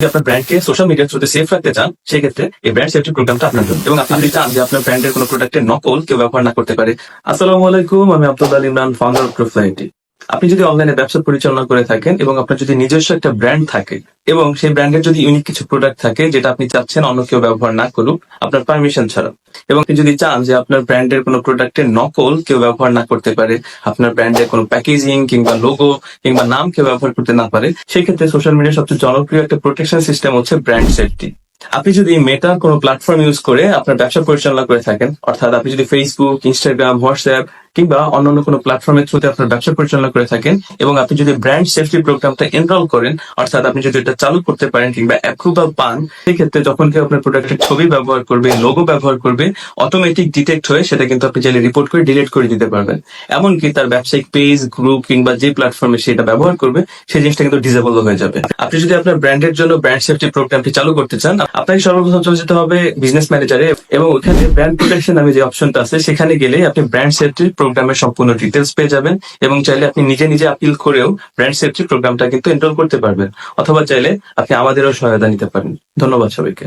যদি আপনার ব্র্যান্ডকে সোশ্যাল মিডিয়ার থ্রুতে সেফ রাখতে চান, সেক্ষেত্রে এই ব্র্যান্ড সেফটি প্রোগ্রামটা আপনার জন্য। এবং আপনি যদি চান যে আপনার ব্র্যান্ডের কোনো প্রোডাক্টের নকল কেউ ব্যবহার না করতে পারে, আসসালামু আলাইকুম, আমি আব্দুল আল ইমরান ফাউন্ডার অফ আপনি যদি অনলাইনে ব্যবসা পরিচালনা করে থাকেন এবং আপনার যদি নিজস্ব একটা ব্র্যান্ড থাকে এবং সেই ব্র্যান্ডের যদি ইউনিক কিছু প্রোডাক্ট থাকে যেটা আপনি চাচ্ছেন অন্য কেউ ব্যবহার না করুক, আপনার পারমিশন ছাড়া। এবং আপনি যদি চান যে আপনার ব্র্যান্ডের কোনো প্রোডাক্টের নকল কেউ ব্যবহার না করতে পারে, আপনার ব্র্যান্ডের কোনো প্যাকেজিং কিংবা লোগো কিংবা নাম কেউ ব্যবহার করতে না পারে সেই ক্ষেত্রে সোশ্যাল মিডিয়ার সবচেয়ে জনপ্রিয় একটা প্রোটেকশন সিস্টেম হচ্ছে ব্র্যান্ড সেফটি আপনি যদি মেটার কোনো প্ল্যাটফর্ম ইউজ করে আপনার ব্যবসা পরিচালনা করে থাকেন, অর্থাৎ আপনি যদি ফেসবুক ইনস্টাগ্রাম হোয়াটসঅ্যাপ কিংবা অন্যান্য কোনো প্ল্যাটফর্মের থ্রুতে আপনার ব্যবসা পরিচালনা করে থাকেন এবং আপনি যদি ব্র্যান্ড সেফটি প্রোগ্রামটা এনরোল করেন, অর্থাৎ আপনি যদি এটা চালু করতে পারেন কিংবা অ্যাপ্রুভাল পান সেক্ষেত্রে যখন কেউ আপনার প্রোডাক্টের ছবি ব্যবহার করবে লোগো ব্যবহার করবে অটোমেটিক ডিটেক্ট হয়ে সেটা কিন্তু আপনি চাইলে রিপোর্ট করে ডিলিট করে দিতে পারবেন। এমনকি তার ব্যবসায়িক পেজ গ্রুপ কিংবা যে প্ল্যাটফর্মে সেটা ব্যবহার করবে, সেই জিনিসটা কিন্তু ডিজেবল হয়ে যাবে। আপনি যদি আপনার ব্র্যান্ডের জন্য ব্র্যান্ড সেফটি প্রোগ্রামটি চালু করতে চান আপনাকে সর্বপ্রথম চলে যেতে হবে বিজনেস ম্যানেজারে এবং ওখানে ব্র্যান্ড প্রোটেকশন নামে যে অপশনটা আছে, সেখানে গেলে আপনি ব্র্যান্ড সেফটি প্রোগ্রামের সম্পূর্ণ ডিটেলস পেয়ে যাবেন এবং চাইলে আপনি নিজে নিজে আপিল করেও ব্র্যান্ড সেফটি প্রোগ্রামটা কিন্তু এনরোল করতে পারবেন অথবা চাইলে আপনি আমাদেরও সহায়তা নিতে পারেন। ধন্যবাদ সবাইকে।